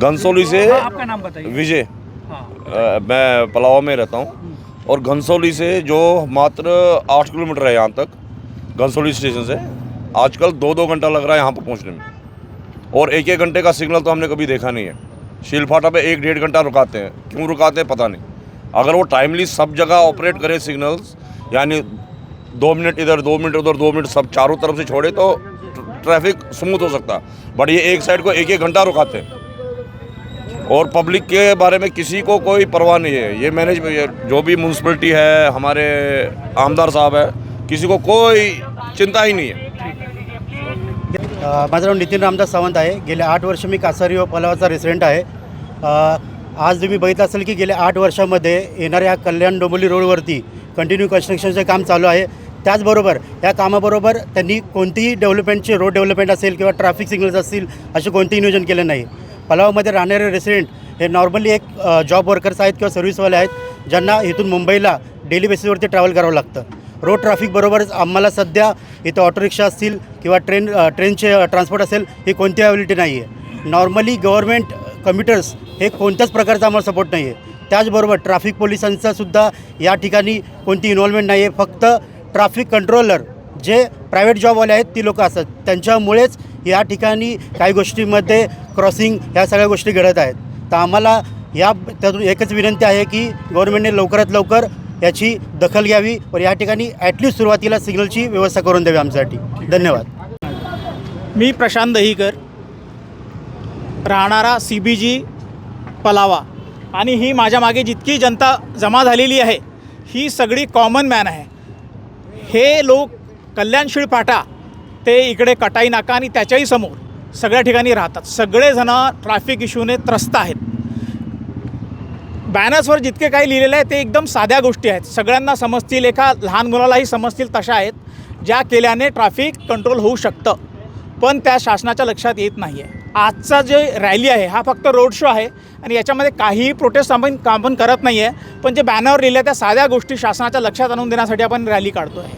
घनसोली से आपका नाम बताइए। विजय। हाँ। मैं पलावा में रहता हूँ। और घनसोली से जो मात्र आठ किलोमीटर है यहाँ तक घनसोली स्टेशन से आजकल दो दो घंटा लग रहा है यहाँ पर पहुँचने में। और एक एक घंटे का सिग्नल तो हमने कभी देखा नहीं है। शीलफाटा पे एक डेढ़ घंटा रुकाते हैं। क्यों रुकाते हैं पता नहीं। अगर वो टाइमली सब जगह ऑपरेट करे सिग्नल्स यानी दो मिनट इधर दो मिनट उधर दो मिनट सब चारों तरफ़ से छोड़े तो ट्रैफ़िक स्मूथ हो सकता। बट ये एक साइड को एक एक घंटा रुकाते हैं। और पब्लिक के बारे में किसी को कोई परवाह नहीं है। ये मैनेज जो भी म्यूनसिपलिटी है हमारे आमदार साहब है किसी को कोई चिंता ही नहीं है। माझं नाव नितीन रामदास सावंत आहे. गेले आठ वर्ष मी कासारी व पलावाचा रेसिडेंट अ, आज तुम्ही बघितलं असेल की गेल्या आठ वर्षामध्ये येणाऱ्या कल्याण डोंबिवली रोडवरती कंटिन्यू कन्स्ट्रक्शनचे काम चालू आहे. त्याचबरोबर या कामाबरोबर त्यांनी कोणतीही डेव्हलपमेंटचे रोड डेव्हलपमेंट असेल किंवा ट्रॅफिक सिग्नल्स असतील असे कोणतेही नियोजन केलं नाही. पलावमध्ये राहणारे रेसिडेंट हे नॉर्मली एक जॉब वर्कर्स आहेत किंवा सर्व्हिसवाले आहेत ज्यांना इथून मुंबईला डेली बेसिसवरती ट्रॅव्हल करावं लागतं. रोड ट्रॅफिकबरोबरच आम्हाला सध्या इथं ऑटो रिक्षा असतील किंवा ट्रेन ट्रेनचे ट्रान्सपोर्ट असेल ही कोणती अवेलिटी नाही आहे नॉर्मली गव्हर्मेंट कम्युटर्स हे कोणत्याच प्रकारचा आम्हाला सपोर्ट नाही आहे त्याचबरोबर ट्रॅफिक पोलिसांचा सुद्धा या ठिकाणी कोणती इन्व्हॉल्वमेंट नाही आहे फक्त ट्रॅफिक कंट्रोलर जे प्रायव्हेट जॉबवाले आहेत ती लोकं असतात. त्यांच्यामुळेच या ठिकाणी काही गोष्टीमध्ये क्रॉसिंग ह्या सगळ्या गोष्टी घडत आहेत. तर आम्हाला या त्यातून एकच विनंती आहे की गव्हर्नमेंटने लवकरात लवकर याची दखल घ्यावी व या ठिकाणी ॲटलिस्ट सुरुवातीला सिग्नलची व्यवस्था करून द्यावी आमच्यासाठी. धन्यवाद. मी प्रशांत दहीकर राहणारा सी बी जी पलावा. आणि ही माझ्या मागे जितकी जनता जमा झालेली आहे ही सगळी कॉमन मॅन आहे. हे लोक कल्याणशीळ फाटा ते इकडे कटाई नाका आणि त्याच्याही समोर सगळ्या ठिकाणी राहतात. सगळेजणं ट्रॅफिक इश्यूने त्रस्त आहेत. बॅनर्सवर जितके काही लिहिलेलं आहे ते एकदम साध्या गोष्टी आहेत. सगळ्यांना समजतील एका लहान मुलालाही समजतील तशा आहेत ज्या केल्याने ट्रॅफिक कंट्रोल होऊ शकतं. पण त्या शासनाच्या लक्षात येत नाही आहे आजचा जे रॅली आहे हा फक्त रोड शो आहे आणि याच्यामध्ये काहीही प्रोटेस्ट आपण आपण करत नाही आहे पण जे बॅनरवर लिहिले आहे त्या साध्या गोष्टी शासनाच्या लक्षात आणून देण्यासाठी आपण रॅली काढतो आहे